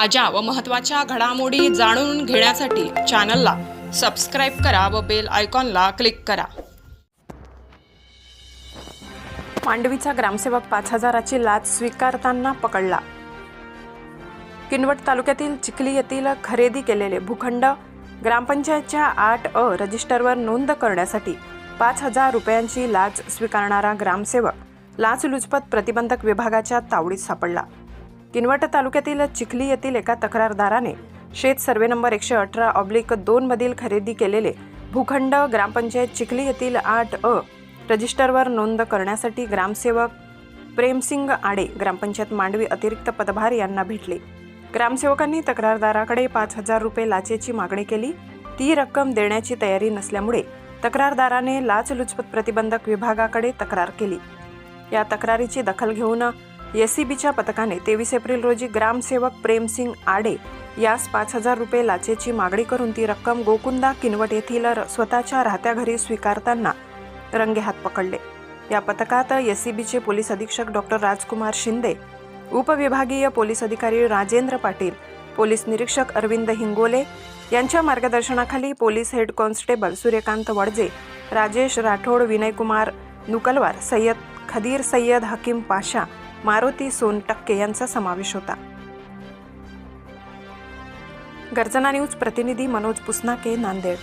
ताज्या व महत्त्वाच्या घडामोडी जाणून घेण्यासाठी चॅनलला सबस्क्राईब करा व बेल आयकॉनला क्लिक करा. मांडवीचा ग्रामसेवक पाच हजाराची लाच स्वीकारताना पकडला. किनवट तालुक्यातील चिखली येथील खरेदी केलेले भूखंड ग्रामपंचायतच्या आठ अ रजिस्टरवर नोंद करण्यासाठी पाच हजार रुपयांची लाच स्वीकारणारा ग्रामसेवक लाचलुचपत प्रतिबंधक विभागाच्या तावडीत सापडला. किनवट तालुक्यातील चिखली येथील एका तक्रारदाराने शेत सर्वे नंबर एकशे अठरा ऑब्लिक दोन मधील खरेदी केलेले भूखंड ग्रामपंचायत चिखली येथील आठ अ रजिस्टरवर नोंद करण्यासाठी ग्रामसेवक प्रेमसिंग आडे ग्रामपंचायत मांडवी अतिरिक्त पदभार यांना भेटले. ग्रामसेवकांनी तक्रारदाराकडे पाच हजार रुपये लाचेची मागणी केली. ती रक्कम देण्याची तयारी नसल्यामुळे तक्रारदाराने लाचलुचपत प्रतिबंधक विभागाकडे तक्रार केली. या तक्रारीची दखल घेऊन एसीबीच्या पथकाने तेवीस एप्रिल रोजी ग्रामसेवक प्रेमसिंग आडे यास पाच हजार रुपये लाचेची मागणी करून ती रक्कम गोकुंदा किनवट येथील र- स्वतःच्या राहत्या घरी स्वीकारताना रंगेहात पकडले. या पथकात एसीबीचे पोलीस अधीक्षक डॉक्टर राजकुमार शिंदे उपविभागीय पोलीस अधिकारी राजेंद्र पाटील पोलीस निरीक्षक अरविंद हिंगोले यांच्या मार्गदर्शनाखाली police head constable Suryakant Wadje Rajesh Rathod Vinaykumar Nukalwar Sayyad Khadir Sayyad Hakim Pasha Maruti Sontakke यांचा समावेश होता. गर्जना न्यूज प्रतिनिधी मनोज पुसनाके नांदेड.